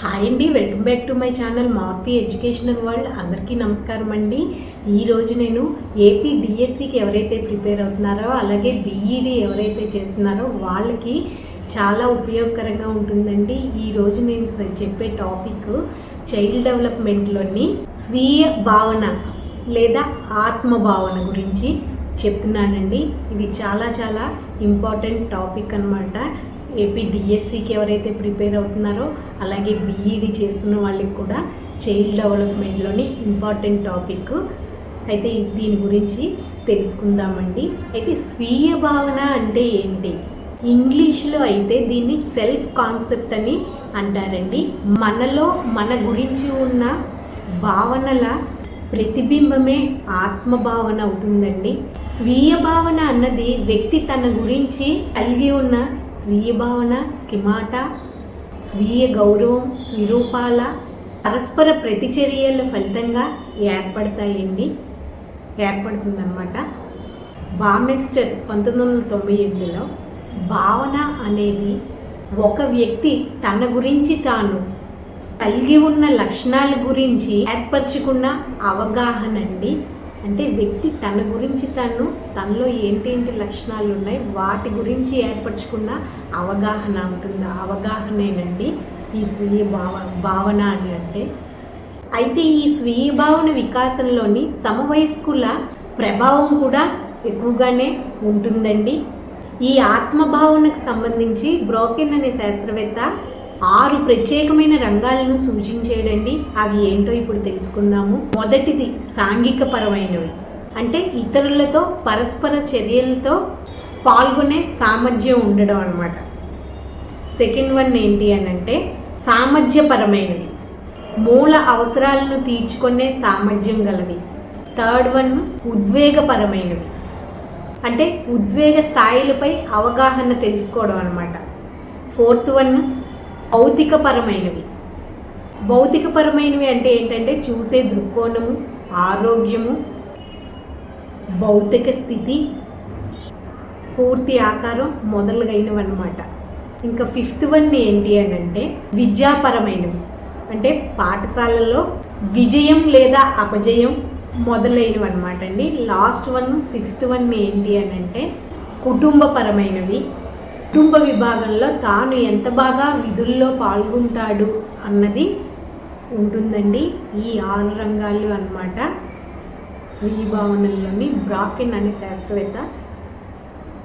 Hi అండి welcome back to my channel Maruti educational world అందరికీ నమస్కారం అండి. ఈరోజు నేను ఏపీ డిఎస్సికి ఎవరైతే ప్రిపేర్ అవుతున్నారో అలాగే బీఈడి ఎవరైతే చేస్తున్నారో వాళ్ళకి చాలా ఉపయోగకరంగా ఉంటుందండి. ఈరోజు నేను చెప్పే టాపిక్ చైల్డ్ డెవలప్మెంట్లోని స్వీయ భావన లేదా ఆత్మ భావన గురించి చెప్తున్నానండి. ఇది చాలా చాలా ఇంపార్టెంట్ టాపిక్ అనమాట ఏపీ డిఎస్సికి ఎవరైతే ప్రిపేర్ అవుతున్నారో అలాగే బీఈడి చేస్తున్న వాళ్ళకి కూడా చైల్డ్ డెవలప్మెంట్లోని ఇంపార్టెంట్ టాపిక్. అయితే దీని గురించి తెలుసుకుందామండి. అయితే స్వీయ భావన అంటే ఏంటి? ఇంగ్లీష్లో అయితే దీన్ని సెల్ఫ్ కాన్సెప్ట్ అని అంటారండి. మనలో మన గురించి ఉన్న భావనల ప్రతిబింబమే ఆత్మభావన అవుతుందండి. స్వీయ భావన అన్నది వ్యక్తి తన గురించి కలిగి ఉన్న స్వీయ భావన స్కిమాట స్వీయ గౌరవం స్వరూపాల పరస్పర ప్రతిచర్యల ఫలితంగా ఏర్పడతాయండి. ఏర్పడుతుందన్నమాట. బామెస్టర్ పంతొమ్మిది వందల తొంభై ఎనిమిదిలో భావన అనేది ఒక వ్యక్తి తన గురించి తాను కలిగి ఉన్న లక్షణాల గురించి ఏర్పరచుకున్న అవగాహన అండి అంటే వ్యక్తి తన గురించి తను తనలో ఏంటేంటి లక్షణాలు ఉన్నాయి వాటి గురించి ఏర్పరచుకున్న అవగాహన ఉంటుంది? అవగాహనేనండి ఈ స్వీయ భావ భావన అని అంటే. అయితే ఈ స్వీయ భావన వికాసంలోని సమవయస్కుల ప్రభావం కూడా ఎక్కువగానే ఉంటుందండి. ఈ ఆత్మభావనకు సంబంధించి బ్రోకెన్ అనే శాస్త్రవేత్త ఆరు ప్రత్యేకమైన రంగాలను సూచించాడండి అవి ఏంటో ఇప్పుడు తెలుసుకుందాము. మొదటిది సాంఘిక పరమైనవి అంటే ఇతరులతో పరస్పర చర్యలతో పాల్గొనే సామర్థ్యం ఉండడం అనమాట సెకండ్ వన్ ఏంటి అని అంటే సామర్థ్యపరమైనవి. మూల అవసరాలను తీర్చుకునే సామర్థ్యం గలవి. థర్డ్ వన్ ఉద్వేగపరమైనవి. అంటే ఉద్వేగ స్థాయిలపై అవగాహన తెలుసుకోవడం అనమాట ఫోర్త్ వన్ భౌతికపరమైనవి. భౌతికపరమైనవి అంటే ఏంటంటే చూసే దృక్కోణము ఆరోగ్యము భౌతిక స్థితి పూర్తి ఆకారం మొదలుగైనవి అనమాట ఇంకా ఫిఫ్త్ వన్ ఏంటి అని అంటే విద్యాపరమైనవి. అంటే పాఠశాలలో విజయం లేదా అపజయం మొదలైనవి అనమాట అండి. లాస్ట్ వన్ సిక్స్త్ వన్ ఏంటి అని అంటే కుటుంబపరమైనవి కుటుంబ విభాగంలో తాను ఎంత బాగా విధుల్లో పాల్గొంటాడు అన్నది ఉంటుందండి ఈ ఆరు రంగాలు అన్నమాట. స్త్రీ భావనల్లోని బ్రాకెన్ అనే శాస్త్రవేత్త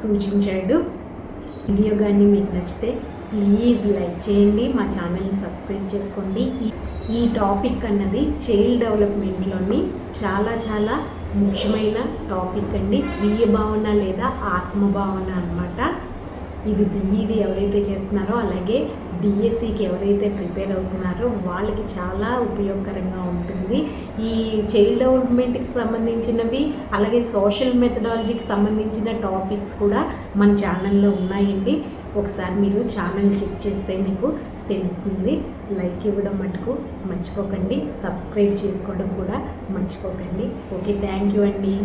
సూచించాడు. వీడియో కానీ మీకు నచ్చితే ప్లీజ్ లైక్ చేయండి మా ఛానల్ని సబ్స్క్రైబ్ చేసుకోండి. ఈ టాపిక్ అన్నది చైల్డ్ డెవలప్మెంట్లోని చాలా చాలా ముఖ్యమైన టాపిక్ అండి. స్వీయ భావన లేదా ఆత్మభావన అన్నమాట. ఇది బీఈడి ఎవరైతే చేస్తున్నారో అలాగే డిఎస్సికి ఎవరైతే ప్రిపేర్ అవుతున్నారో వాళ్ళకి చాలా ఉపయోగకరంగా ఉంటుంది. ఈ చైల్డ్ డెవలప్మెంట్కి సంబంధించినవి అలాగే సోషల్ మెథడాలజీకి సంబంధించిన టాపిక్స్ కూడా మన ఛానల్లో ఉన్నాయండి. ఒకసారి మీరు ఛానల్ చెక్ చేస్తే మీకు తెలుస్తుంది. లైక్ ఇవ్వడం మటుకు మర్చిపోకండి. సబ్స్క్రైబ్ చేసుకోవడం కూడా మర్చిపోకండి. ఓకే థ్యాంక్ యూ అండి.